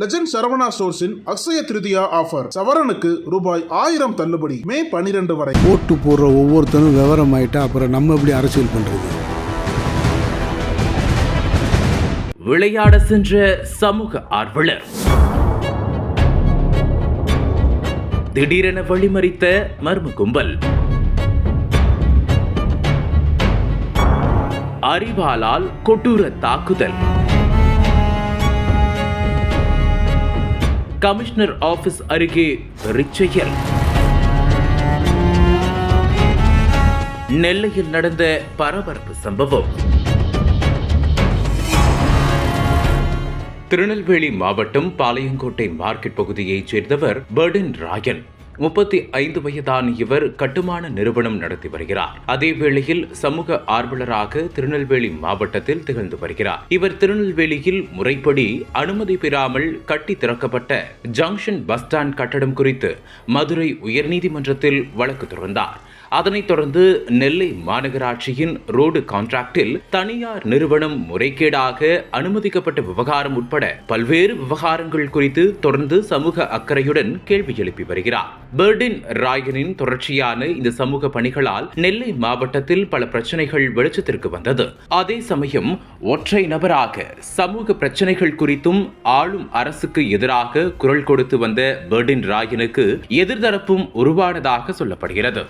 Legend Saravana ஸ்டோர்ஸின் Akshaya Tritiya offer சவரனுக்கு ரூபாய் ஆயிரம் தள்ளுபடி. மே பனிரெண்டு வரை. ஓட்டு போடுற ஒவ்வொருத்தரும் விவரம் ஆயிட்டா அப்புறம் நம்ம எப்படி அரசியல் பண்றது? விளையாட சென்ற சமூக ஆர்வலர். திடீரென வழிமறித்த மர்ம கும்பல். அறிவாலால் கொடூர தாக்குதல். கமிஷனர் ஆபீஸ் அருகே ரிச்சையர். நெல்லையில் நடந்த பரபரப்பு சம்பவம். திருநெல்வேலி மாவட்டம் பாளையங்கோட்டை மார்க்கெட் பகுதியைச் சேர்ந்தவர் பர்டன் ராயன். முப்பத்தி ஐந்து வயதான இவர் கட்டுமான நிறுவனம் நடத்தி வருகிறார். அதே வேளையில் சமூக ஆர்வலராக திருநெல்வேலி மாவட்டத்தில் திகழ்ந்து வருகிறார். இவர் திருநெல்வேலியில் முறைப்படி அனுமதி பெறாமல் கட்டி திறக்கப்பட்ட ஜங்ஷன் பஸ் ஸ்டாண்ட் கட்டடம் குறித்து மதுரை உயர்நீதிமன்றத்தில் வழக்கு தொடர்ந்தார். அதனைத் தொடர்ந்து நெல்லை மாநகராட்சியின் ரோடு கான்ட்ராக்டில் தனியார் நிறுவனம் முறைகேடாக அனுமதிக்கப்பட்ட விவகாரம் உட்பட பல்வேறு விவகாரங்கள் குறித்து தொடர்ந்து சமூக அக்கறையுடன் கேள்வி எழுப்பி வருகிறார். பேர்டின் ராயனின் தொடர்ச்சியான இந்த சமூக பணிகளால் நெல்லை மாவட்டத்தில் பல பிரச்சனைகள் வெளிச்சத்திற்கு வந்தது. அதே சமயம் ஒற்றை நபராக சமூக பிரச்சனைகள் குறித்தும் ஆளும் அரசுக்கு எதிராக குரல் கொடுத்து வந்த பேர்டின் ராயனுக்கு எதிர்தரப்பும் உருவானதாக சொல்லப்படுகிறது.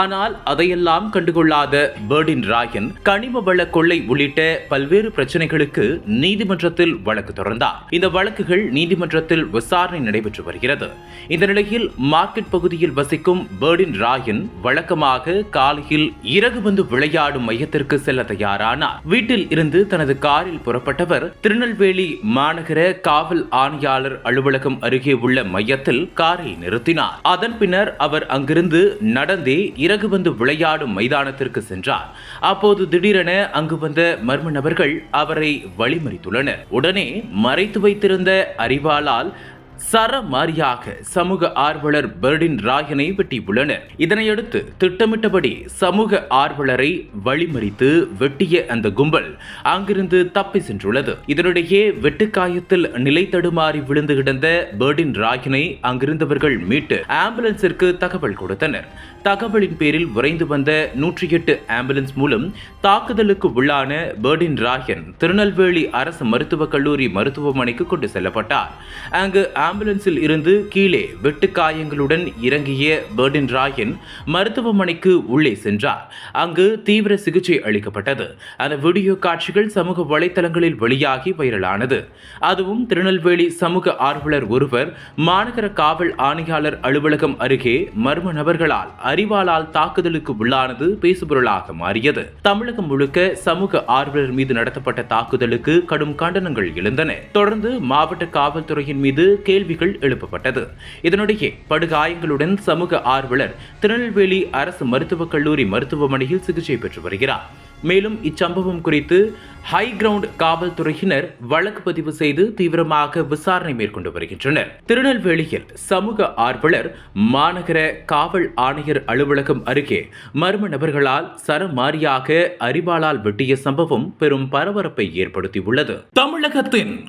ஆனால் அதையெல்லாம் கண்டுகொள்ளாத பேர்டின் ராயன் கனிம வள கொள்ளை உள்ளிட்ட பல்வேறு பிரச்சனைகளுக்கு நீதிமன்றத்தில் வழக்கு தொடர்ந்தார். இந்த வழக்குகள் நீதிமன்றத்தில் விசாரணை நடைபெற்று வருகிறது. இந்த நிலையில் மார்க்கெட் பகுதியில் வசிக்கும் பேர்டின் ராயன் வழக்கமாக காலையில் இறகு வந்து விளையாடும் மையத்திற்கு செல்ல தயாரானார். வீட்டில் இருந்து தனது காரில் புறப்பட்டவர் திருநெல்வேலி மாநகர காவல் ஆணையாளர் அலுவலகம் அருகே உள்ள மையத்தில் காரை நிறுத்தினார். அதன் பின்னர் அவர் அங்கிருந்து நடந்தே இறகு வந்து விளையாடும் மைதானத்திற்கு சென்றார். அப்போது திடீரென அங்கு வந்த மர்ம நபர்கள் அவரை வழிமறித்துள்ளனர். உடனே மறைத்து வைத்திருந்த அறிவாளால் சரமாரியாக சமூக ஆர்வலர் பெர்டின் ராயனை வெட்டியுள்ளனர் இதனையடுத்து திட்டமிட்டபடி சமூக ஆர்வலரை வழிமறித்து வெட்டிய அந்த கும்பல் அங்கிருந்து தப்பி சென்றுள்ளது. இதனிடையே வெட்டுக்காயத்தில் நிலை தடுமாறி விழுந்து கிடந்த பெர்டின் ராயனை அங்கிருந்தவர்கள் மீட்டு ஆம்புலன்ஸிற்கு தகவல் கொடுத்தனர். தகவலின் பேரில் விரைந்து வந்த நூற்றி எட்டு ஆம்புலன்ஸ் மூலம் தாக்குதலுக்கு உள்ளான பெர்டின் ராயன் திருநெல்வேலி அரசு மருத்துவக் கல்லூரி மருத்துவமனைக்கு கொண்டு செல்லப்பட்டார். அங்கு ஆம்புலன்ஸில் இருந்து கீழே வெட்டுக்காயங்களுடன் இறங்கிய பெர்டின் ராயன் மருத்துவமனைக்கு உள்ளே சென்றார். அங்கு தீவிர சிகிச்சை அளிக்கப்பட்டது. அந்த வீடியோ காட்சிகள் சமூக வலைதளங்களில் வெளியாகி வைரலானது. அதுவும் திருநெல்வேலி சமூக ஆர்வலர் ஒருவர் மாநகர காவல் ஆணையாளர் அலுவலகம் அருகே மர்ம நபர்களால் அறிவாளால் தாக்குதலுக்கு உள்ளானது பேசுபொருளாக மாறியது. தமிழகம் முழுக்க சமூக ஆர்வலர் மீது நடத்தப்பட்ட தாக்குதலுக்கு கடும் கண்டனங்கள் எழுந்தன. தொடர்ந்து மாவட்ட காவல்துறையின் மீது கே கேள்விகள் எழுப்பப்பட்டது. இதனிடையே படுகாயங்களுடன் சமூக ஆர்வலர் திருநெல்வேலி அரசு மருத்துவக் கல்லூரி மருத்துவமனையில் சிகிச்சை பெற்று வருகிறார். மேலும் இச்சம்பவம் குறித்து ஹை கிரவுண்ட் காவல்துறையினர் வழக்கு பதிவு செய்து தீவிரமாக விசாரணை மேற்கொண்டு வருகின்றனர். திருநெல்வேலியில் சமூக ஆர்வலர் மாநகர காவல் ஆணையர் அலுவலகம் அருகே மர்ம நபர்களால் சரமாரியாக அறிவாளால் வெட்டிய சம்பவம் பெரும் பரபரப்பை ஏற்படுத்தியுள்ளது. தமிழகத்தின்